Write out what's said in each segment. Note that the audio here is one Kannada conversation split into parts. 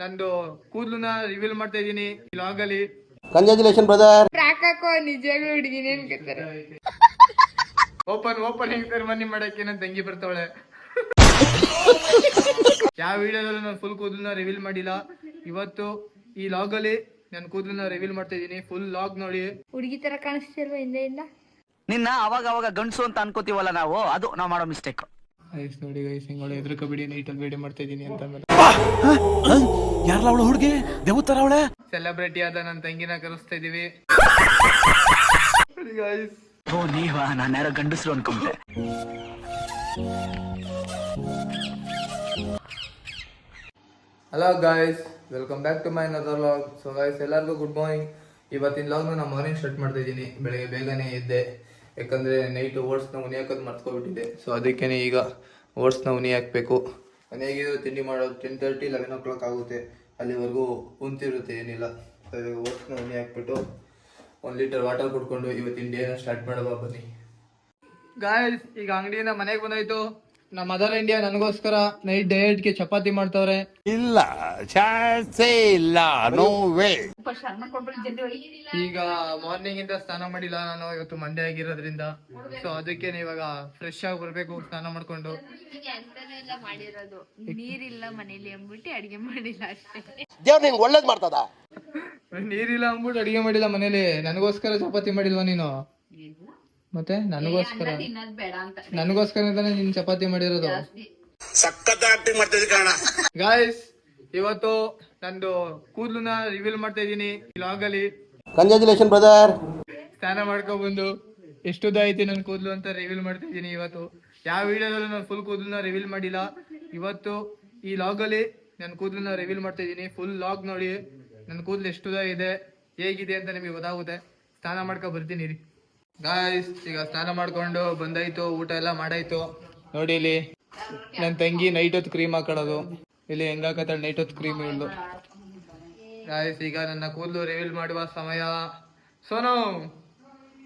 ನಂದು ಕೂದಲನ್ನ ರಿವೀಲ್ ಮಾಡ್ತಾ ಇದೀನಿ ಲಾಗ್ ಅಲ್ಲಿ. ಕಂಗ್ರಾಚುಲೇಷನ್ ಬ್ರದರ್ ಟ್ರ್ಯಾಕ್ ಹಾಕೋ ನಿಜವಾಗ್ಲೂ ಹುಡುಗಿನೇ ಅನ್ಕೋತಾರೆ ಓಪನ್ ಓಪನ್ ಹೆಂಗ್ ಸೆರೆಮನಿ ಮಾಡಕ್ಕೆ ನನ್ನ ತಂಗಿ ಬರ್ತಾವಳೆ. ಯಾವ ವಿಡಿಯೋದಲ್ಲೂ ನಾನು ಫುಲ್ ಕೂದಲನ್ನ ರಿವೀಲ್ ಮಾಡಿಲ್ಲ. ಇವತ್ತು ಈ ಲಾಗ್ ಅಲ್ಲಿ ನಾನು ಕೂದಲನ್ನ ರಿವೀಲ್ ಮಾಡ್ತಾ ಇದೀನಿ ಫುಲ್ ಲಾಗ್ ನೋಡಿ. ಹುಡುಗಿ ತರ ಕಾಣಿಸ್ತಿಲ್ವಾ ಹಿಂದೆಯಿಂದ? ನಿನ್ನ ಅವಾಗ ಅವಾಗ ಗಂಡಸು ಅಂತ ಅನ್ಕೋತೀವಲ್ಲ ನಾವು ಅದು ನಾವು ಮಾಡೋ ಮಿಸ್ಟೇಕ್ ಐಸ್ ನೋಡಿ ಗೈಸ್ ಕಬಿಡಿ ನೈಟ್ ಅಲ್ಲಿ ವಿಡಿಯೋ ಮಾಡ್ತಾ ಇದೀನಿ ಅಂತ ಆಮೇಲೆ. ಯಾರಲ್ಲ ಅವಳು ಹುಡುಗಿ? ದೇವತರ ಅವಳೆ? ಸೆಲೆಬ್ರಿಟಿ ಆದ ನನ್ನ ತಂಗಿನ ಕರೆಸ್ತಾ ಇದೀವಿ. ಓ ನೀವಾ? ನಾನು ಯಾರೋ ಗಂಡಸರು ಅನ್ಕೊಂಡೆ. Hello guys welcome back to my another vlog so guys ಎಲ್ಲರಿಗೂ ಗುಡ್ ಮಾರ್ನಿಂಗ್ ಇವತ್ತಿನ ಲಾಗ್ನ ನಾನು ಮಾರ್ನಿಂಗ್ ಸ್ಟಾರ್ಟ್ ಮಾಡ್ತಾ ಇದ್ದೀನಿ ಬೆಳಗ್ಗೆ ಬೇಗನೆ ಎದ್ದೆ. ಯಾಕಂದ್ರೆ ನೈಟ್ ಓಟ್ಸ್ನ ಉನಿ ಹಾಕೋದು ಮರ್ತ್ಕೊಬಿಟ್ಟಿದ್ದೆ. ಸೊ ಅದಕ್ಕೇ ಈಗ ಓಟ್ಸ್ನ ಉನಿ ಹಾಕಬೇಕು ಮನೆಗೆ ತಿಂಡಿ ಮಾಡೋದು ten thirty eleven o'clock ಆಗುತ್ತೆ. ಅಲ್ಲಿವರೆಗೂ ಕುಂತಿರುತ್ತೆ ಏನಿಲ್ಲ. ಇವಾಗ ಓಟ್ಸ್ನ ಉನಿ ಹಾಕ್ಬಿಟ್ಟು ಒಂದು ಲೀಟರ್ ವಾಟರ್ ಕುಡ್ಕೊಂಡು ಇವತ್ತಿನ ಡೇನ ಸ್ಟಾರ್ಟ್ ಮಾಡುವ ಬನ್ನಿ. ಗಾಯ್ಸ್ ಈಗ ಅಂಗಡಿಯಿಂದ ಮನೆಗೆ ಬಂದಾಯ್ತು. ನಮ್ಮ ಮದರ್ ಇಂಡಿಯಾ ನನಗೋಸ್ಕರ ನೈಟ್ ಡಯಟ್ಗೆ ಚಪಾತಿ ಮಾಡ್ತವ್ರೆ. ಇಲ್ಲ ಚಾನ್ಸೇ ಇಲ್ಲ ನೋ ವೇ ಈಗ ಮಾರ್ನಿಂಗ್ ಇಂದ ಸ್ನಾನ ಮಾಡಿಲ್ಲ ನಾನು ಇವತ್ತು ಮಂಡೆ ಆಗಿರೋದ್ರಿಂದ. ಸೊ ಅದಕ್ಕೆ ಇವಾಗ ಫ್ರೆಶ್ ಆಗಿ ಬರ್ಬೇಕು ಸ್ನಾನ ಮಾಡ್ಕೊಂಡು. ಎಲ್ಲ ಮಾಡಿರೋದು. ನೀರಿಲ್ಲ ಮನೇಲಿ ಅಂದ್ಬಿಟ್ಟು ಅಡಿಗೆ ಮಾಡಿಲ್ಲ ಅಷ್ಟೇ. ದೇವ್ರು ನಿಂಗೆ ಒಳ್ಳೇದ್ ಮಾಡ್ತದ? ನೀರಿಲ್ಲ ಅಂದ್ಬಿಟ್ಟು ಅಡಿಗೆ ಮಾಡಿಲ್ಲ ಮನೇಲಿ. ನನಗೋಸ್ಕರ ಚಪಾತಿ ಮಾಡಿಲ್ವಾ ನೀನು? ಮತ್ತೆ ನನಗೋಸ್ಕರ? ತಿನ್ನೋದ್ ಬೇಡ ಅಂತ. ನನಗೋಸ್ಕರ ತಾನೇ ನೀನ್ ಚಪಾತಿ ಮಾಡಿರೋದು? ಸಖತ್ ಆಕ್ಟಿಂಗ್ ಮಾಡ್ತಿದ್ದೆ ಕಾರಣ ಗಾಯ್ಸ್ ಇವತ್ತು ನಂದು ಕೂದಲನ್ನ ರಿವೀಲ್ ಮಾಡ್ತಾ ಇದೀನಿ ಲಾಗ್ ಅಲ್ಲಿ. ಕಂಗ್ರಾಚುಲೇಷನ್ ಬ್ರದರ್ ಸ್ನಾನ ಮಾಡ್ಕೊಂಡ್ ಬಂದು ಎಷ್ಟು ಐತಿ ನನ್ನ ಕೂದಲು ಅಂತ ರಿವೀಲ್ ಮಾಡ್ತಾ ಇದೀನಿ ಇವತ್ತು. ಯಾವ ವಿಡಿಯೋದಲ್ಲೂ ನಾನು ಫುಲ್ ಕೂದಲನ್ನ ರಿವೀಲ್ ಮಾಡಿಲ್ಲ. ಇವತ್ತು ಈ ಲಾಗ್ ಅಲ್ಲಿ ನನ್ನ ಕೂದಲನ್ನ ರಿವೀಲ್ ಮಾಡ್ತಾ ಇದೀನಿ ಫುಲ್ ಲಾಗ್ ನೋಡಿ ನನ್ನ ಕೂದಲು ಎಷ್ಟು ಇದೆ ಹೇಗಿದೆ ಅಂತ ನಿಮಗೆ ಗೊತ್ತಾಗುತ್ತೆ. ಸ್ನಾನ ಮಾಡ್ಕೊ ಬರ್ತೀನಿ ರೀ ಗಾಯ್ಸ್ ಈಗ ಸ್ನಾನ ಮಾಡ್ಕೊಂಡು ಬಂದಾಯ್ತು, ಊಟ ಎಲ್ಲ ಮಾಡಾಯ್ತು. ನೋಡಿ ಇಲ್ಲಿ ನನ್ನ ತಂಗಿ ನೈಟ್ ಹೊತ್ತು ಕ್ರೀಮ್ ಹಾಕೊಳ್ಳೋದು. ಇಲ್ಲಿ ಹೆಂಗಾಕತ್ತಾಳೆ ನೈಟ್ ಹೊತ್ತು ಕ್ರೀಮ್ ಇಳ್ದು ಗಾಯ್ಸ್ ಈಗ ನನ್ನ ಕೂದಲು ರಿವೀಲ್ ಮಾಡುವ ಸಮಯ. ಸೋನು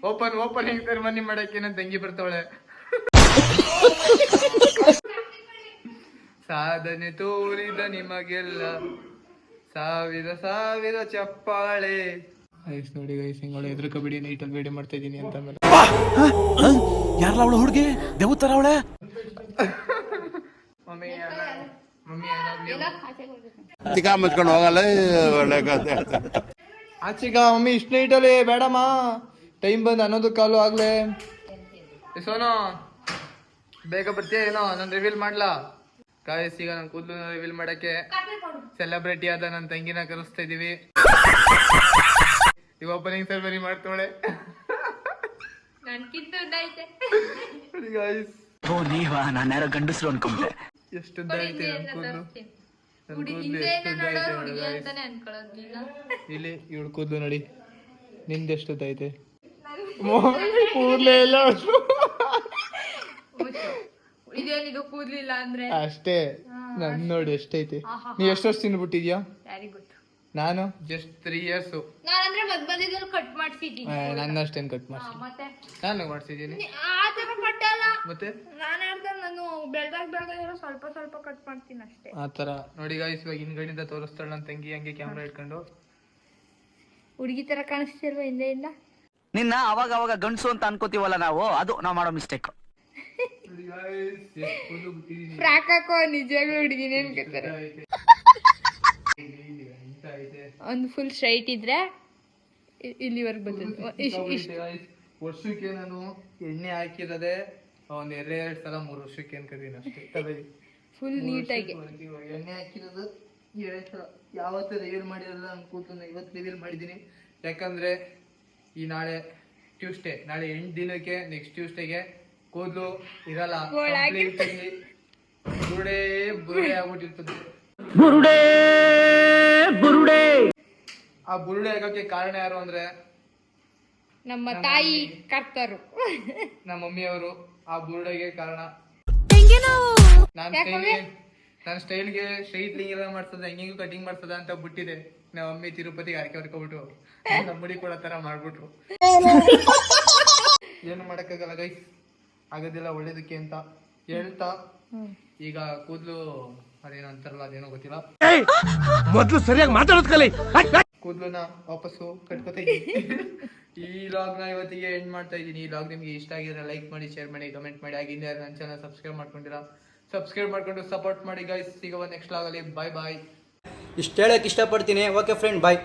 ಓಪನ್ ಓಪನ್ ಹೆಂಗ್ ಮನಿ ಮಾಡಕ್ಕೆ ನನ್ನ ತಂಗಿ ಬರ್ತಾಳೆ ಸಾಧನೆ ತೋರಿದ ನಿಮಗೆಲ್ಲ. ಸಾವಿರ ಸಾವಿರ ಚಪ್ಪಾಳೆ. ಐಸ್ ನೋಡಿ ಗೈಸ್ ಹಿಂಗೊಳೆ ಎದುರುಕಬಿಡಿ ನೈಟಲ್ಲಿ ವಿಡಿಯೋ ಮಾಡ್ತಾ ಇದ್ದೀನಿ ಅಂತ ಮೇಲೆ ಯಾರಲ್ಲ ಅವಳು ಹುಡುಗಿ? ದೇವತರ ಅವಳೆ. ತಿಕ್ಕ ಮುಚ್ಕೊಂಡು ಹೋಗಲ್ಲ ಒಳ್ಳೆ ಕಥೆ ಆಚೆಗ ಮಮ್ಮಿ ಇಷ್ಟು ನೈಟಲ್ಲಿ ಬೇಡಮ್ಮ. ಟೈಮ್ ಬಂದು ಅನ್ನೋದು ಕಾಲು ಆಗ್ಲೇ. ಸೋನು ಬೇಗ ಬರ್ತೀಯ ಏನೋ? ನಾನು ರಿವೀಲ್ ಮಾಡ್ಲಾ? ಗಾಯಸ್ ಈಗ ನನ್ನ ಕೂದಲು ರಿವೀಲ್ ಮಾಡಕ್ಕೆ ಸೆಲೆಬ್ರಿಟಿ ಆದ ನನ್ನ ತಂಗಿನ ಕರೆಸ್ತಾ ಇದೀವಿ. ಈಗ ಓಪನಿಂಗ್ ಸೆರೆಮನಿ ಮಾಡ್ತಾಳೆ ನನ್ಕಿಂತ ಉದ್ದ ಗಾಯ್ಸ್ ಓ ನೀವಾ ನಾನು ಯಾರೋ ಗಂಡಸರು ಅನ್ಕೊಂಡೆ. ಎಷ್ಟು ಕೂದಲು ಎಷ್ಟು ನೋಡೋ guys. ಅಂತಾನೆ ಇಲ್ಲಿ. ಇವಳು ಕೂದಲು ನೋಡಿ. ನಿಂದ ಎಷ್ಟು ಉದ್ದ ಐತೆ ಕೂದಲೇ ಇಲ್ಲ. ಇದೇನಿದು ಕೂದ್ಲಿಲ್ಲ ಅಂದ್ರೆ? ಅಷ್ಟೇ. ನನ್ ನೋಡಿ ಎಷ್ಟೈತೆ. ನೀ ಎಷ್ಟು ವರ್ಷ ಯಾರಿಗ್ ನಾನು? ಜಸ್ಟ್ ತ್ರೀ ಇಯರ್ಸ್ ನಾನಂದ್ರೆ ಮದ್ ಮಧ್ಯದಲ್ಲಿ ಕಟ್ ಮಾಡ್ಸಿದ್ದೀನಿ. ನನ್ನ ಅಷ್ಟೇನು ಕಟ್ ಮಾಡ್ಸಿ ಮತ್ತೆ? ನಾನು ಮಾಡ್ಸಿದ್ದೀನಿ? ಆ ತರ ಕಟ್ಟಲ್ಲ ಮತ್ತೆ? ನಾನು ಹೇಳ್ದೆ ನಾನು ಬೆಳ್ದಾಗ ಬೆಳ್ದಾಗ ಸ್ವಲ್ಪ ಸ್ವಲ್ಪ ಕಟ್ ಮಾಡ್ತೀನಿ ಅಷ್ಟೇ. ಆ ಥರ. ನೋಡಿ ಗಾಯ್ಸ್ ಇವಾಗ ಹಿಂದ್ಗಡೆಯಿಂದ ತೋರಿಸ್ತಾಳೆ ನನ್ನ ತಂಗಿ ಹಂಗೆ ಕ್ಯಾಮ್ರಾ ಇಟ್ಕೊಂಡು. ಹುಡುಗಿ ತರ ಕಾಣಿಸ್ತಿಲ್ವಾ ಹಿಂದೆಯಿಂದ? ನಿನ್ನ ಅವಾಗ ಅವಾಗ ಗಂಡಸು ಅಂತ ಅನ್ಕೋತೀವಲ್ಲ ನಾವು? ಅದು ನಾವು ಮಾಡೋ ಮಿಸ್ಟೇಕ್ ಫ್ರಾಕ್ ಹಾಕೋ ನಿಜವಾಗ್ಲೂ ಹುಡುಗಿನೇ ಅನ್ಕೋತಾರೆ ಒಂದು ಫುಲ್ ಸ್ಟ್ರೈಟ್ ಇದ್ರೆ ಇಲ್ಲಿವರೆಗೂ ಬರ್ತದೆ ವರ್ಷಕ್ಕೆ ನಾನು ಎಣ್ಣೆ ಹಾಕಿರೋದೆ ಒಂದ್ ಎರಡು ಸಲ ಮೂರು ವರ್ಷಕ್ಕೆ ಅನ್ಕೋತೀನಿ ಅಷ್ಟೇ. ಫುಲ್ ನೀಟಾಗಿ ಆಗಿ. ಎಣ್ಣೆ ಹಾಕಿರೋದು ಎರಡು ಸಲ. ಯಾವತ್ತೂ ರಿವೀಲ್ ಮಾಡಿರಲ್ಲ ಅನ್ಕೋತ ಇವತ್ತು ರಿವೀಲ್ ಮಾಡಿದ್ದೀನಿ. ಯಾಕಂದ್ರೆ ಈ ನಾಳೆ ಟ್ಯೂಸ್ಡೇ ನಾಳೆ ಎಂಟು ದಿನಕ್ಕೆ ನೆಕ್ಸ್ಟ್ ಟ್ಯೂಸ್ಡೇಗೆ ಕೂದಲು ಇರಲ್ಲ. ಬುರುಡೇ ಬುರುಡೆ ಆಗ್ಬಿಟ್ಟಿರ್ತದೆ. ಬುರುಡೆ ಆ ಬುರುಡೆ ಆಗೋಕೆ ಕಾರಣ ಯಾರು ಅಂದ್ರೆ ನಮ್ಮ ತಾಯಿ ಕರ್ತರು. ನಮ್ಮ ಮಮ್ಮಿಯವರು ಆ ಬುರುಡೆಗೆ ಕಾರಣ. ನಾನು ಸ್ಟೈಲ್ಗೆ ನನ್ನ ಸ್ಟೈಲ್ಗೆ ಸ್ಟ್ರೈಟ್ಲಿಂಗ್ ಎಲ್ಲ ಮಾಡ್ಸದ ಹೆಂಗಿಂಗು ಕಟಿಂಗ್ ಮಾಡ್ತದ ಅಂತ ಬಿಟ್ಟಿದೆ. ನಮ್ಮ ಮಮ್ಮಿ ತಿರುಪತಿಗೆ ಆಯ್ಕೆ ಹೊರ್ಕೊಬಿಟ್ಟು ನಮ್ಮ ಮುಡಿ ಕೊಡೋ ತರ ಮಾಡ್ಬಿಟ್ರು. ಏನು ಮಾಡಕ್ಕಾಗಲ್ಲ ಗೈಸ್ ಆಗೋದಿಲ್ಲ ಒಳ್ಳೇದಕ್ಕೆ ಅಂತ ಹೇಳ್ತಾ ಈಗ ಕೂದಲು ಅದೇನೋ ಅಂತಾರಲ್ಲ ಅದೇನೋ ಗೊತ್ತಿಲ್ಲ. ಮೊದಲು ಸರಿಯಾಗಿ ಮಾತಾಡೋದ್ ಕಲಿ ಕೂದಲನ್ನ ವಾಪಸ್ಸು ಕಟ್ಕೋತಾ ಇದ್ದೀನಿ. ಈ ಲಾಗ್ನ ಇವತ್ತಿಗೆ ಎಂಡ್ ಮಾಡ್ತಾ ಇದ್ದೀನಿ. ಈ ಲಾಗ್ ನಿಮಗೆ ಇಷ್ಟ ಆಗಿದ್ರೆ ಲೈಕ್ ಮಾಡಿ ಶೇರ್ ಮಾಡಿ ಕಮೆಂಟ್ ಮಾಡಿ. ಆಗಿಂದ ನನ್ನ ಚಾನಲ್ ಸಬ್ಸ್ಕ್ರೈಬ್ ಮಾಡ್ಕೊಂಡಿರಾ ಸಬ್ಸ್ಕ್ರೈಬ್ ಮಾಡ್ಕೊಂಡು ಸಪೋರ್ಟ್ ಮಾಡಿ ಗೈಸ್ ಸಿಗುವ ನೆಕ್ಸ್ಟ್ ಲಾಗಲ್ಲಿ ಬಾಯ್ ಬಾಯ್ ಇಷ್ಟು ಹೇಳಕ್ಕೆ ಇಷ್ಟಪಡ್ತೀನಿ. Okay friend bye